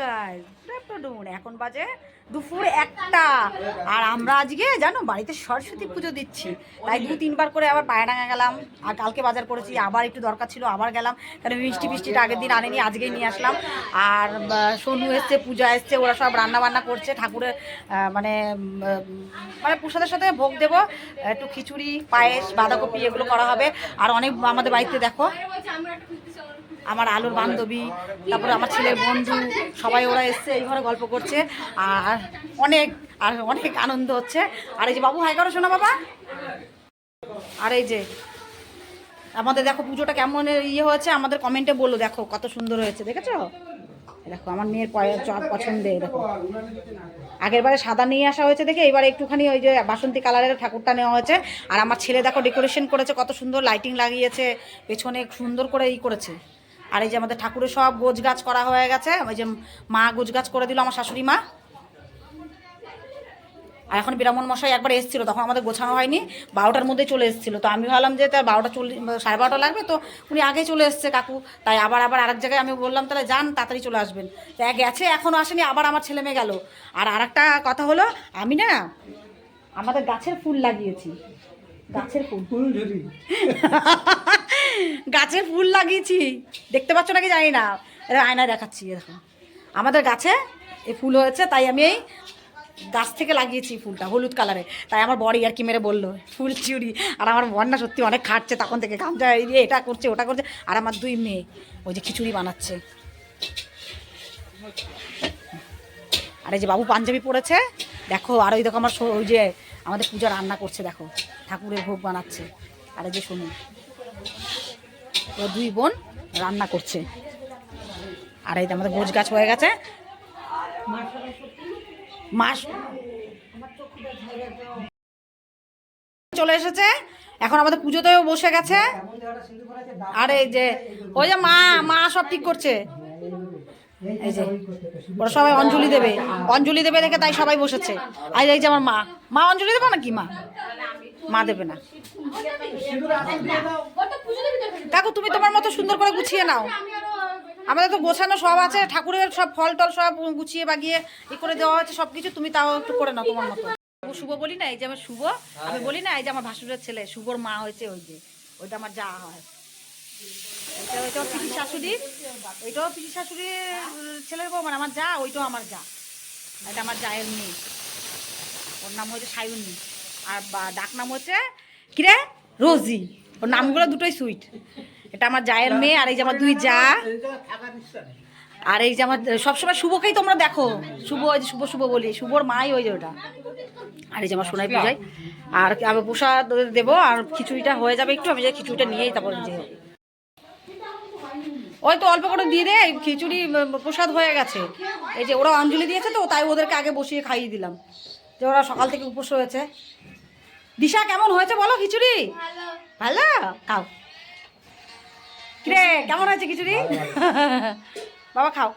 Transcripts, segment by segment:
Guys এখন বাজে দুপুর একটা। আর আমরা আজকে, জানো, বাড়িতে সরস্বতী পুজো দিচ্ছি। তাই দু, তিনবার করে আবার পায়রাঙা গেলাম। আর কালকে বাজার করেছি। আবার একটু দরকার ছিল, আবার গেলাম। কারণ মিষ্টি ফিষ্টিটা আগের দিন আনেনি, আজকেই নিয়ে আসলাম। আর সোনু এসছে, পূজা এসছে, ওরা সব রান্না বান্না করছে। ঠাকুরের মানে মানে প্রসাদের সাথে ভোগ দেবো। একটু খিচুড়ি, পায়েস, বাঁধাকপি এগুলো করা হবে। আর অনেক আমাদের বাড়িতে দেখো, আমার আলোর বান্ধবী, তারপরে আমার ছেলের বন্ধু সবাই ওরা এসছে, এই ঘরে গল্প করছে, আর অনেক আর অনেক আনন্দ হচ্ছে। আর এই যে বাবু, হাই করো, শোনা বাবা। আর এই যে, আমাদের দেখো পুজোটা কেমন ইয়ে হয়েছে, আমাদের কমেন্টে বলো দেখো কত সুন্দর হয়েছে, দেখেছ? দেখো, আমার মেয়ের চপ পছন্দের দেখো। আগের বারে সাদা নিয়ে আসা হয়েছে দেখে, এবারে একটুখানি ওই যে বাসন্তী কালারের ঠাকুরটা নেওয়া হয়েছে। আর আমার ছেলে দেখো ডেকোরেশন করেছে, কত সুন্দর লাইটিং লাগিয়েছে, পেছনে সুন্দর করে ই করেছে। আর এই যে আমাদের ঠাকুরের সব গোছ গাছ করা হয়ে গেছে ওই যে মা গোছ গাছ করে দিল আমার শাশুড়ি মা। আর এখন বিরামন মশাই একবার এসেছিল তখন আমাদের গোছানো হয়নি বারোটার মধ্যে চলে এসেছিল। তো আমি ভাবলাম যে তার বারোটা চল্লিশ সাড়ে বারোটা লাগবে তো উনি আগে চলে এসছে কাকু। তাই আবার আবার আরেক জায়গায় আমি বললাম তাহলে যান তাড়াতাড়ি চলে আসবেন। তো গেছে এখনও আসেনি আবার আমার ছেলে মেয়ে গেল। আর আরেকটা কথা হলো আমি না আমাদের গাছের ফুল লাগিয়েছি। গাছের ফুল। ফুল গাছে ফুল লাগিয়েছি। দেখতে পাচ্ছ নাকি জানি না। এটা আয়নায় দেখাচ্ছি দেখো। আমাদের গাছে এই ফুল হয়েছে, তাই আমি এই গাছ থেকে লাগিয়েছি ফুলটা, হলুদ কালারে। তাই আমার বড়ি আর কি মেরে বলল, ফুল চুরি। আর আমার বন্যা সত্যি অনেক খাটছে তখন থেকে, গামছা দিয়ে এটা করছে, ওটা করছে। আর আমার দুই মেয়ে, ওই যে খিচুড়ি বানাচ্ছে। আর এই যে বাবু পাঞ্জাবি পরেছে, দেখো, আর ওই দেখো আমার ওই যে আমাদের পূজা রান্না করছে, দেখো। ঠাকুরের ভোগ বানাচ্ছে। আর এই যে শুনুন ও দুই বোন রান্না করছে। আর এই আমাদের গোছ গাছ হয়ে গেছে। মাস চলে এসেছে। এখন আমাদের পুজোতেও বসে গেছে। আর এই যে ওই যে মা মা সব ঠিক করছে। এই যে, ওরা সবাই অঞ্জলি দেবে। অঞ্জলি দেবে দেখে তাই সবাই বসেছে। আর এই যে আমার মা। মা অঞ্জলি দেবে নাকি মা? মা দেবে না। কাকু তুমি তোমার মতো সুন্দর করে গুছিয়ে নাও। আমাদের তো গোছানো সব আছে, ঠাকুরের সব ফল টল সব গুছিয়ে বাগিয়ে ই করে দেওয়া হয়েছে সব কিছু তুমি তাও একটু করে নাও তোমার মতো। শুভ বলি না, এই যে আমার শুভ, আমি বলি না, এই যে আমার ভাসুরের ছেলে, শুভর মা হয়েছে ওই যে, ওইটা আমার যা হয়। ওইটা ওইটাও শাশুড়ি, ওইটাও ছেলের মানে আমার যা, ওইটাও আমার যা। আমার ওর নাম হচ্ছে আর ডাক নাম হচ্ছে কিরে? রোজি। ওর নামগুলো দুটোই সুইট। এটা আমার জায়ের মেয়ে আর এই যে আমার দুই যা। আর এই যে আমার, সবসময় শুভকেই তোমরা দেখো। শুভ ওই যে শুভ শুভ বলি। শুভর মাই ওই যে ওটা। আর এই যে আমার সোনাই পূজায়। আর আমি প্রসাদ দেবো আর খিচুড়িটা হয়ে যাবে একটু। আমি যে খিচুড়িটা নিয়েই তারপর যে ওই তো অল্প করে দিয়ে দে খিচুড়ি প্রসাদ হয়ে গেছে। এই যে ওরা অঞ্জলি দিয়েছে তো, তাই ওদেরকে আগে বসিয়ে খাইয়ে দিলাম। যে ওরা সকাল থেকে উপোস হয়েছে দিশা, কেমন হয়েছে বলো খিচুড়ি? ভালো? খাও। কিরে কেমন আছে খিচুড়ি? বাবা খাও।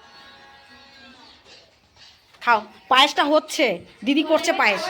খাও। পায়েসটা হচ্ছে। দিদি করছে পায়েস।